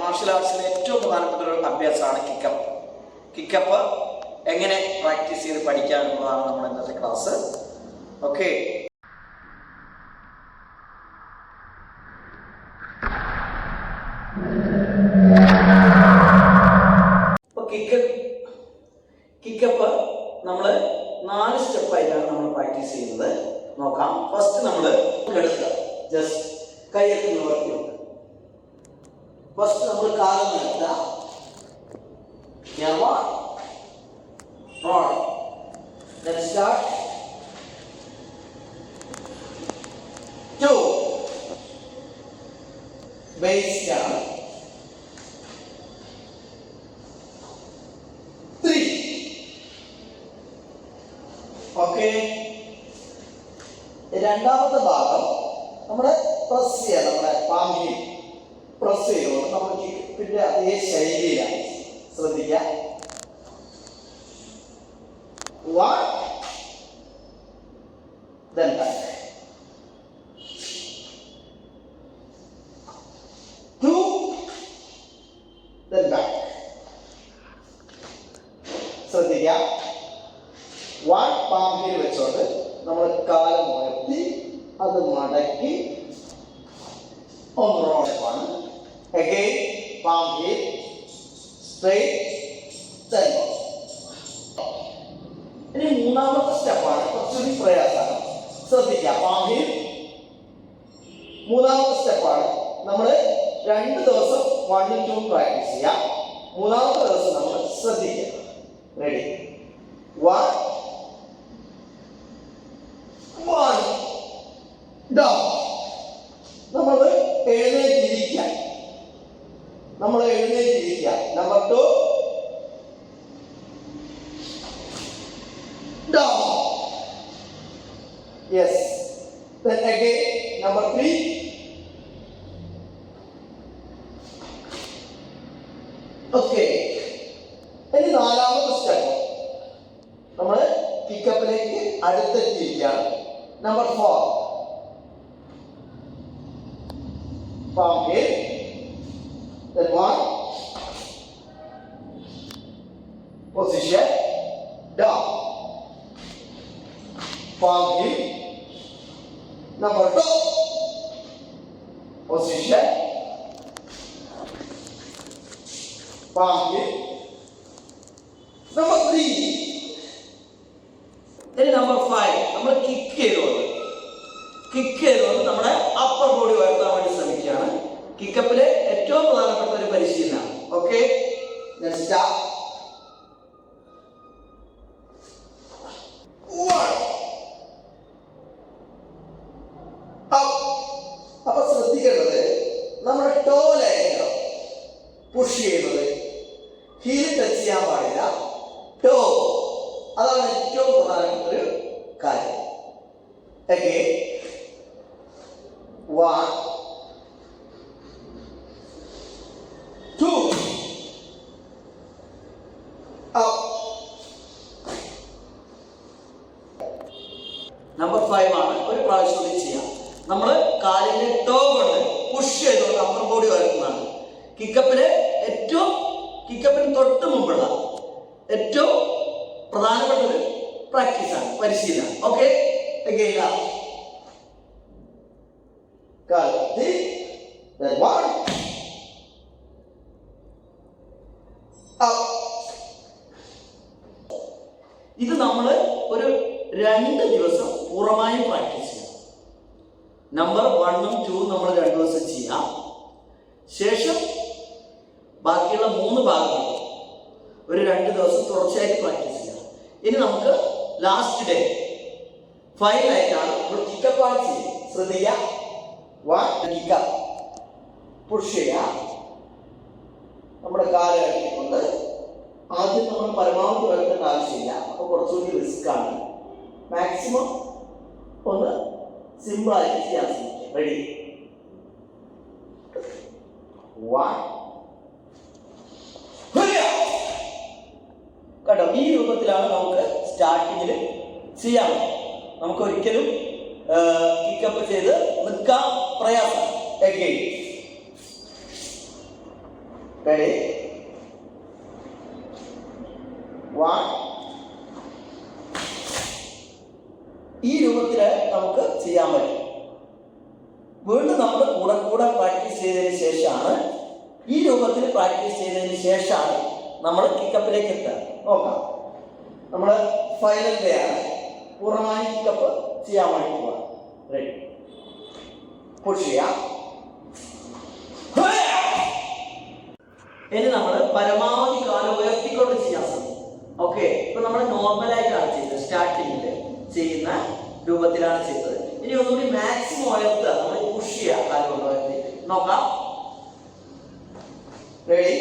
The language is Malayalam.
മാർഷൽ ആർട്സിലെ ഏറ്റവും പ്രധാനപ്പെട്ട ഒരു അഭ്യാസമാണ് കിക്കപ്പ് കിക്കപ്പ് എങ്ങനെ പ്രാക്ടീസ് ചെയ്ത് പഠിക്കാം എന്നുള്ളതാണ് നമ്മുടെ ഇന്നത്തെ ക്ലാസ് ഓക്കെ കിക്കപ്പ് നമ്മൾ നാല് സ്റ്റെപ്പായിട്ടാണ് നമ്മൾ പ്രാക്ടീസ് ചെയ്യുന്നത്. നോക്കാം. ഫസ്റ്റ് നമ്മൾ എടുക്കുക ജസ്റ്റ് കൈയെത്തി ഫസ്റ്റ് നമ്മൾ കാലം നിർത്തുക. ഞാൻ roll then start. Two. Base down. രണ്ടാമത്തെ ഭാഗം നമ്മൾ പ്രസ് ചെയ്യുക. നമ്മുടെ പാമ്പിൽ പ്രസ് ചെയ്തുകൊണ്ട് നമ്മൾ കിപ്പിന്റെ അതേ ശൈലിയിലാണ് ശ്രദ്ധിക്കുക ശ്രദ്ധിക്കാം. ശ്രദ്ധിക്കുക വൺ പാമ്പിൽ വെച്ചോണ്ട് നമ്മൾ കാലം ഉയർത്തി അത് മടക്കി ഒന്ന് റോഡാണ് അഗെയിൻ പാമ്പിൽ സ്ട്രേറ്റ് ഇനി മൂന്നാമത്തെ സ്റ്റെപ്പാണ് കുറച്ചുകൂടി പ്രയാസമാണ്. ശ്രദ്ധിക്കുക. പാമ്പിൽ മൂന്നാമത്തെ സ്റ്റെപ്പാണ് നമ്മൾ രണ്ട് ദിവസം വൺ ടു പ്രാക്ടീസ് ചെയ്യാം. മൂന്നാമത്തെ ദിവസം നമ്മൾ ശ്രദ്ധിക്കുക. റെഡി വൺ ഡൗൺ നമ്മൾ എഴുന്നേറ്റിരിക്കുക നമ്മൾ എഴുന്നേറ്റിരിക്കുക number two down. Yes. Then again, number three. Okay. ഇനി നാലാമത്തെ സ്റ്റെപ്പ് നമ്മൾ പിക്കപ്പിലേക്ക് അടുത്തെത്തിയിരിക്കുകയാണ് നമ്പർ ഫോർ പാമ്പ് then one position down palm in number two. Position. In number three. Then number five, നമ്മൾ കിക്ക് ചെയ്തുകൊണ്ട് കിക്ക് ചെയ്തുകൊണ്ട് നമ്മുടെ അപ്പർ ബോഡി ഉയർത്താൻ വേണ്ടി ശ്രമിക്കുകയാണ്. കിക്കപ്പിലെ ഏറ്റവും പ്രധാനപ്പെട്ട ഒരു പരിശീലനമാണ് ഓക്കെ സ്റ്റാർട്ട് നമ്മുടെ ടോലായിരിക്കണം പുഷ് ചെയ്യുന്നത്. ഹീൽ ടച്ച് ചെയ്യാൻ പാടില്ല. ടോ അതാണ് ഏറ്റവും പ്രധാനപ്പെട്ട ഒരു കാര്യം. Okay one two number five ആണ്. ഒരു പ്രാവശ്യം കൂടി ചെയ്യാം. നമ്മൾ കാലിന്റെ ടോ കൊണ്ട് പുഷ് ചെയ്തുകൊണ്ട് അപ്പർ ബോഡി വരുന്നതാണ് കിക്കപ്പിന് ഏറ്റവും കിക്കപ്പിന് തൊട്ട് മുമ്പുള്ള ഏറ്റവും പ്രധാനപ്പെട്ട ഒരു പ്രാക്ടീസാണ് പരിശീലനം. ഓക്കെ ഇത്. നമ്മൾ ഒരു രണ്ട് ദിവസം പൂർണമായും പ്രാക്ടീസ് ചെയ്യാം നമ്പർ വണ്ണും ടൂവും നമ്മൾ രണ്ടു ദിവസം ചെയ്യാം. ശേഷം ബാക്കിയുള്ള മൂന്ന് ഭാഗങ്ങൾ ഒരു രണ്ട് ദിവസം തുടർച്ചയായിട്ട് പ്രാക്ടീസ് ചെയ്യാം. ഇനി നമുക്ക് ലാസ്റ്റ് ഡേ ഫൈനൽ ആയിട്ടാണ് കിക്കപ്പ് കിക്കപ്പാണ് ചെയ്യുന്നത്. ശ്രദ്ധിക്കുക വൺ കിക്കപ്പ് പുഷ് ചെയ്യുക. നമ്മുടെ കാൽ കൊണ്ട് ആദ്യം നമ്മൾ പരമാവധി ഉയർത്തേണ്ട ആവശ്യമില്ല. അപ്പോൾ കുറച്ചുകൂടി റിസ്ക് ആണ്. മാക്സിമം ഒന്ന് ആയിട്ട് ചെയ്യാൻ ശ്രമിക്കുക റെഡി കേട്ടോ ഈ രൂപത്തിലാണ് നമുക്ക് സ്റ്റാർട്ടിങ്ങിൽ ചെയ്യാൻ നമുക്ക് ഒരിക്കലും കിക്കപ്പ് ചെയ്ത് നിൽക്കാൻ പ്രയാസം. എഗെയിൻ റെഡി വൺ ഈ രൂപത്തിൽ നമുക്ക് ചെയ്യാൻ പറ്റും. വീണ്ടും നമ്മൾ കൂടെ കൂടെ പ്രാക്ടീസ് ചെയ്തതിന് ശേഷമാണ് ഈ രൂപത്തിൽ പ്രാക്ടീസ് ചെയ്തതിന് ശേഷമാണ് നമ്മൾ കിക്കപ്പിലേക്ക് എത്തുക. നോക്കാം. നമ്മൾ ഫൈനൽ ഡേ ആണ്. പൂർണമായി കിക്കപ്പ് ചെയ്യാൻ വേണ്ടി പോവാം. റെഡി പുഷ് ചെയ്യാം. ഇനി നമ്മൾ പരമാവധി കാലം ഉയർത്തിക്കൊണ്ട് ചെയ്യാൻ ഓക്കെ ഇപ്പൊ നമ്മൾ നോർമലായിട്ടാണ് ചെയ്തത്. സ്റ്റാർട്ടിങ്ങിൽ ചെയ്യുന്ന രൂപത്തിലാണ് ചെയ്തത് ഇനി ഒന്നുകൂടി മാക്സിമം ഉയർത്തുക നമ്മൾ പുഷ് ചെയ്യുക കാലുകൊണ്ട് നോക്കാം. റെഡി